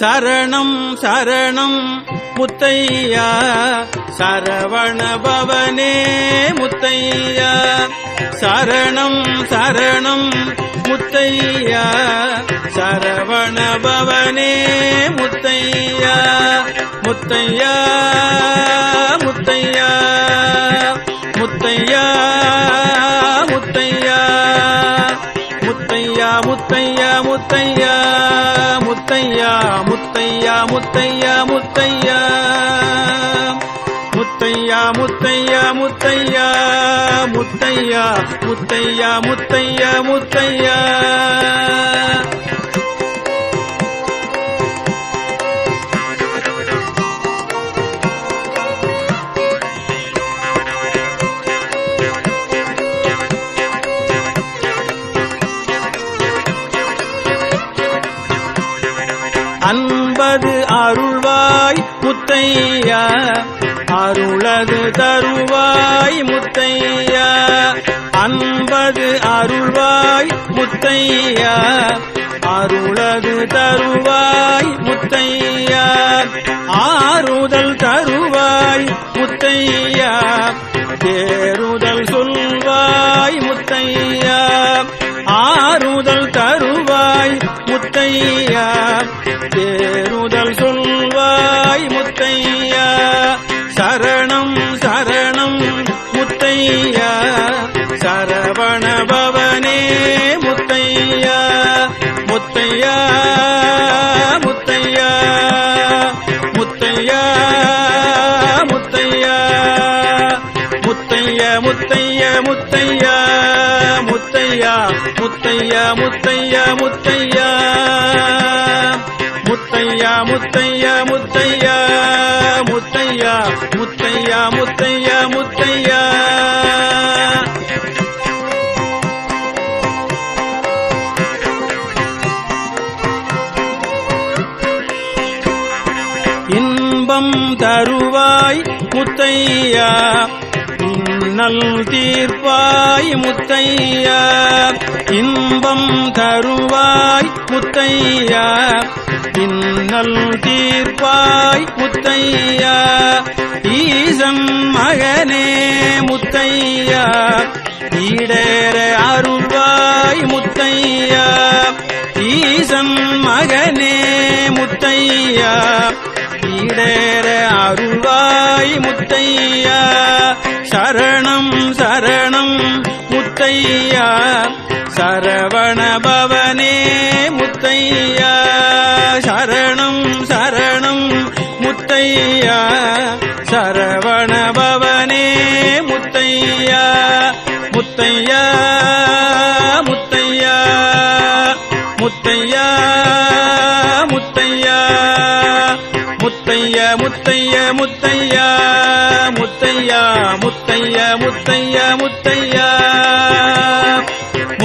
சரணம் சரணம் முத்தையா சரவண பவனே முத்தையா. சரணம் சரணம் முத்தையா சரவண பவனே முத்தையா. முத்தையா. முத்தையா முத்தையா முத்தையா முத்தையா முத்தையா முத்தையா. முத்தையா முத்தையா முத்தையா முத்தையா முத்தையா முத்தையா முத்தையா. அன்பது அருள்வாய் முத்தையா அருளது தருவாய் முத்தையா. அன்பது அருள்வாய் முத்தையா அருளது தருவாய் முத்தையா. ஆறுதல் தருவாய் முத்தையா தேறுதல் சொல்வாய் முத்தையா. ஆறுதல் தருவாய் முத்தையா. பேருதல் சொல்வாய் முத்தையா. சரணம் சரணம் முத்தையா. சரவண பவனே முத்தையா. முத்தையா முத்தையா. முத்தையா முத்தையா. முத்தையா முத்தையா முத்தையா. முத்தையா முத்தையா முத்தையா முத்தையா. முத்தையா முத்தையா முத்தையா முத்தையா முத்தையா முத்தையா முத்தையா. இன்பம் தருவாய் முத்தையா நல் தீர்ப்பாய் முத்தையா. இன்பம் தருவாய் முத்தையா இன்னல் தீர்ப்பாய் முத்தையா. ஈசன் மகனே முத்தையா. ஈடேற அருள்வாய் முத்தையா. ஈசன் மகனே முத்தையா. ஈடேற அருள்வாய் முத்தையா. சரணம் சரணம் முத்தையா. சரவண பவனே முத்தையா. சரணம் சரணம் முத்தையா. சரவண பவனே முத்தையா. முத்தையா முத்தையா. முத்தையா முத்தையா. முத்தைய முத்தைய முத்தையா. முத்தையா முத்தைய முத்தைய முத்தையா.